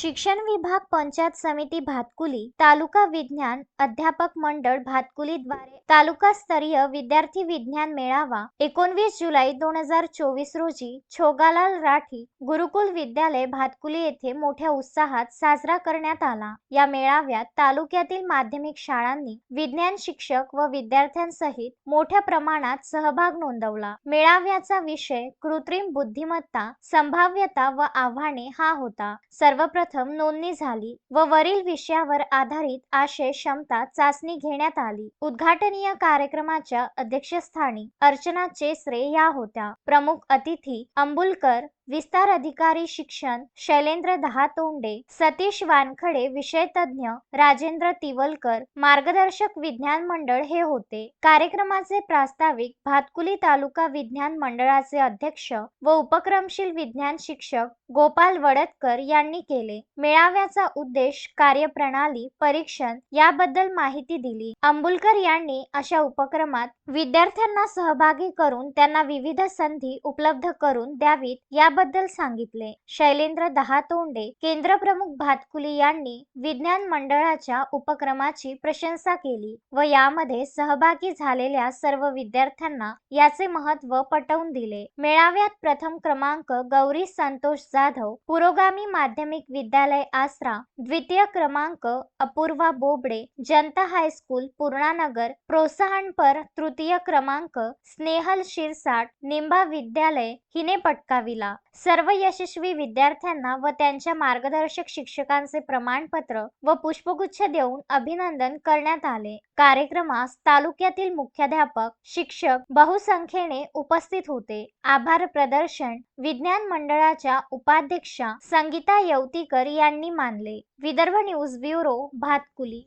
शिक्षण विभाग पंचायत समिती भातकुली तालुका विज्ञान अध्यापक मंडळ भातकुली द्वारे तालुकास्तरीय विद्यार्थी विज्ञान मेळावा एकोणवीस जुलै दोन हजार चोवीस रोजी छोगालाल राठी गुरुकुल विद्यालय भातकुली येथे मोठ्या उत्साहात साजरा करण्यात आला. या मेळाव्यात तालुक्यातील माध्यमिक शाळांनी विज्ञान शिक्षक व विद्यार्थ्यांसहित मोठ्या प्रमाणात सहभाग नोंदवला. मेळाव्याचा विषय कृत्रिम बुद्धिमत्ता संभाव्यता व आव्हाने हा होता. सर्वप्रथम प्रथम नोंदणी झाली व वरील विषयावर आधारित आशय क्षमता चाचणी घेण्यात आली. उद्घाटनीय कार्यक्रमाच्या अध्यक्षस्थानी अर्चना चेसरे या होत्या. प्रमुख अतिथी अंबुलकर विस्तार अधिकारी शिक्षण शैलेंद्र दहातोंडे सतीश वानखडे विषय तज्ज्ञ राजेंद्र तिवलकर मार्गदर्शक विज्ञान मंडळ हे होते. कार्यक्रमाचे प्रास्ताविक भातकुली तालुका विज्ञान मंडळाचे अध्यक्ष व उपक्रमशील विज्ञान शिक्षक गोपाल वडतकर यांनी केले. मेळाव्याचा उद्देश कार्यप्रणाली परीक्षण याबद्दल माहिती दिली. अंबुलकर यांनी अशा उपक्रमात विद्यार्थ्यांना सहभागी करून त्यांना विविध संधी उपलब्ध करून द्यावीत याबद्दल सांगितले. शैलेंद्र दहातोंडे केंद्र प्रमुख भातकुली यांनी विज्ञान मंडळाच्या उपक्रमाची प्रशंसा केली व यामध्ये सहभागी झालेल्या सर्व विद्यार्थ्यांना याचे महत्त्व पटवून दिले. मेळाव्यात प्रथम क्रमांक गौरी संतोष जाधव पुरोगामी माध्यमिक विद्यालय आसरा द्वितीय क्रमांक अपूर्वा बोबडे जनता हायस्कूल पूर्णानगर प्रोत्साहनपर तृतीय क्रमांक स्नेहल शिरसाट निंबा विद्यालय हिने पटकाविला. सर्व यशस्वी विद्यार्थ्यांना व त्यांच्या मार्गदर्शक शिक्षकांचे प्रमाणपत्र व पुष्पगुच्छ देऊन अभिनंदन करण्यात आले. कार्यक्रमास तालुक्यातील मुख्याध्यापक शिक्षक बहुसंख्येने उपस्थित होते. आभार प्रदर्शन विज्ञान मंडळाच्या उपाध्यक्षा संगीता येवतीकर यांनी मानले. Vidarbha news bureau Bhatkuli.